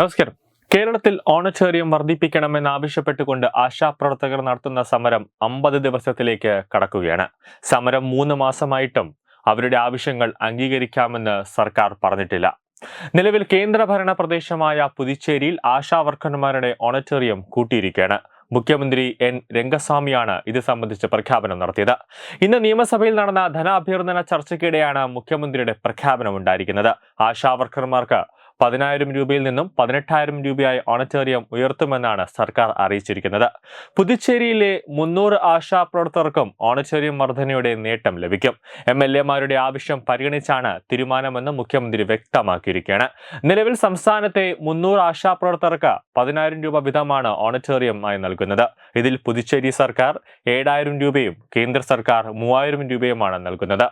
നമസ്കാരം. കേരളത്തിൽ ഓണച്ചേറിയം വർദ്ധിപ്പിക്കണമെന്നാവശ്യപ്പെട്ടുകൊണ്ട് ആശാപ്രവർത്തകർ നടത്തുന്ന സമരം അമ്പത് ദിവസത്തിലേക്ക് കടക്കുകയാണ്. സമരം മൂന്ന് മാസമായിട്ടും അവരുടെ ആവശ്യങ്ങൾ അംഗീകരിക്കാമെന്ന് സർക്കാർ പറഞ്ഞിട്ടില്ല. നിലവിൽ കേന്ദ്രഭരണ പ്രദേശമായ പുതുച്ചേരിയിൽ ആശാവർക്കർമാരുടെ ഓണറ്റേറിയം കൂട്ടിയിരിക്കുകയാണ്. മുഖ്യമന്ത്രി എൻ. രംഗസ്വാമിയാണ് ഇത് സംബന്ധിച്ച് പ്രഖ്യാപനം നടത്തിയത്. ഇന്ന് നിയമസഭയിൽ നടന്ന ധനാഭ്യർത്ഥന ചർച്ചയ്ക്കിടെയാണ് മുഖ്യമന്ത്രിയുടെ പ്രഖ്യാപനം ഉണ്ടായിരിക്കുന്നത്. ആശാവർക്കർമാർക്ക് പതിനായിരം രൂപയിൽ നിന്നും പതിനെട്ടായിരം രൂപയായി ഓണറ്റോറിയം ഉയർത്തുമെന്നാണ് സർക്കാർ അറിയിച്ചിരിക്കുന്നത്. പുതുച്ചേരിയിലെ മുന്നൂറ് ആശാപ്രവർത്തകർക്കും ഓണറ്റോറിയം വർധനയുടെ നേട്ടം ലഭിക്കും. എം എൽ എമാരുടെ ആവശ്യം പരിഗണിച്ചാണ് തീരുമാനമെന്ന് മുഖ്യമന്ത്രി വ്യക്തമാക്കിയിരിക്കുകയാണ്. നിലവിൽ സംസ്ഥാനത്തെ മുന്നൂറ് ആശാപ്രവർത്തകർക്ക് പതിനായിരം രൂപ വീതമാണ് ഓണറ്റോറിയമായി നൽകുന്നത്. ഇതിൽ പുതുച്ചേരി സർക്കാർ ഏഴായിരം രൂപയും കേന്ദ്ര സർക്കാർ മൂവായിരം രൂപയുമാണ് നൽകുന്നത്.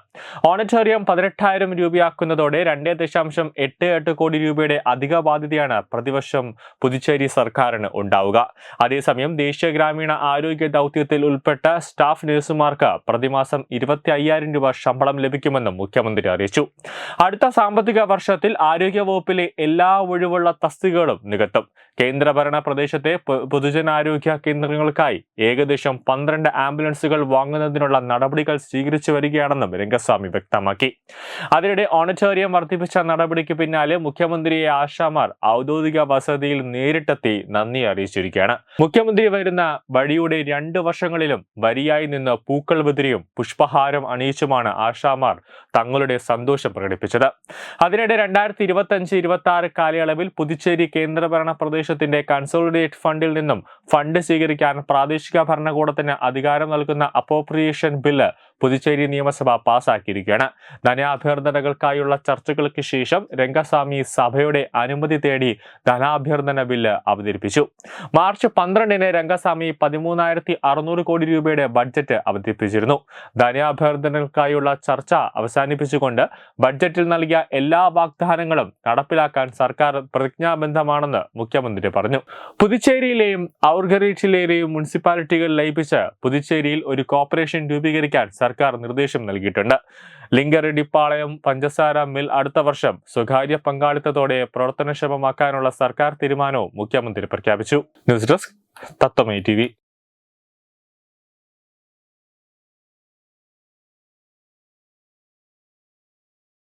ഓണറ്റോറിയം പതിനെട്ടായിരം രൂപയാക്കുന്നതോടെ രണ്ടേ ദശാംശം എട്ട് എട്ട് കോടി രൂപയുടെ അധിക ബാധ്യതയാണ് പ്രതിവർഷം പുതുച്ചേരി സർക്കാരിന് ഉണ്ടാവുക. അതേസമയം ദേശീയ ഗ്രാമീണ ആരോഗ്യ ദൗത്യത്തിൽ ഉൾപ്പെട്ട സ്റ്റാഫ് നഴ്സുമാർക്ക് പ്രതിമാസം ഇരുപത്തി അയ്യായിരം രൂപ ശമ്പളം ലഭിക്കുമെന്നും മുഖ്യമന്ത്രി അറിയിച്ചു. അടുത്ത സാമ്പത്തിക വർഷത്തിൽ ആരോഗ്യ വകുപ്പിലെ എല്ലാ ഒഴിവുള്ള തസ്തികകളും നികത്തും. കേന്ദ്രഭരണ പ്രദേശത്തെ പൊതുജനാരോഗ്യ കേന്ദ്രങ്ങൾക്കായി ഏകദേശം പന്ത്രണ്ട് ആംബുലൻസുകൾ വാങ്ങുന്നതിനുള്ള നടപടികൾ സ്വീകരിച്ചു വരികയാണെന്നും രംഗസ്വാമി വ്യക്തമാക്കി. അതിനിടെ ഓണറ്റോറിയം വർദ്ധിപ്പിച്ച നടപടിക്ക് പിന്നാലെ മുഖ്യമന്ത്രിയെ ആശാമാർ ഔദ്യോഗിക വസതിയിൽ നേരിട്ടെത്തി നന്ദി അറിയിച്ചിരിക്കുകയാണ്. മുഖ്യമന്ത്രി വരുന്ന വഴിയുടെ രണ്ട് വർഷങ്ങളിലും വരിയായി നിന്ന് പൂക്കൾ വിതിരിയും പുഷ്പഹാരം അണിയിച്ചുമാണ് ആശാമാർ തങ്ങളുടെ സന്തോഷം പ്രകടിപ്പിച്ചത്. അതിനിടെ രണ്ടായിരത്തി ഇരുപത്തി അഞ്ച് ഇരുപത്തി ആറ് കാലയളവിൽ പുതുച്ചേരി കേന്ദ്രഭരണ പ്രദേശത്തിന്റെ കൺസോളിഡേറ്റ് ഫണ്ടിൽ നിന്നും ഫണ്ട് സ്വീകരിക്കാൻ പ്രാദേശിക ഭരണകൂടത്തിന് അധികാരം നൽകുന്ന അപ്രോപ്രിയേഷൻ ബില്ല് പുതുച്ചേരി നിയമസഭ പാസാക്കിയിരിക്കുകയാണ്. ധനാഭ്യർത്ഥനകൾക്കായുള്ള ചർച്ചകൾക്ക് ശേഷം രംഗസ്വാമി സഭയുടെ അനുമതി തേടി ധനാഭ്യർത്ഥന ബില്ല് അവതരിപ്പിച്ചു. മാർച്ച് പന്ത്രണ്ടിന് രംഗസ്വാമി പതിമൂന്നായിരത്തി അറുന്നൂറ് കോടി രൂപയുടെ ബഡ്ജറ്റ് അവതരിപ്പിച്ചിരുന്നു. ധനാഭ്യർത്ഥനകൾക്കായുള്ള ചർച്ച അവസാനിപ്പിച്ചുകൊണ്ട് ബഡ്ജറ്റിൽ നൽകിയ എല്ലാ വാഗ്ദാനങ്ങളും നടപ്പിലാക്കാൻ സർക്കാർ പ്രതിജ്ഞാബന്ധമാണെന്ന് മുഖ്യമന്ത്രി പറഞ്ഞു. പുതുച്ചേരിയിലെയും ഔർഗറീച്ചിലെയും മുനിസിപ്പാലിറ്റികൾ ലയിപ്പിച്ച് പുതുച്ചേരിയിൽ ഒരു കോർപ്പറേഷൻ രൂപീകരിക്കാൻ സർക്കാർ നിർദ്ദേശം നൽകിയിട്ടുണ്ട്. ലിംഗറെഡ്ഡിപ്പാളയം പഞ്ചസാര മിൽ അടുത്ത വർഷം സ്വകാര്യ പങ്കാളിത്തത്തോടെ പ്രവർത്തനക്ഷമമാക്കാനുള്ള സർക്കാർ തീരുമാനവും മുഖ്യമന്ത്രി പ്രഖ്യാപിച്ചു. ന്യൂസ് ഡെസ്ക് തത്വമൈ ടി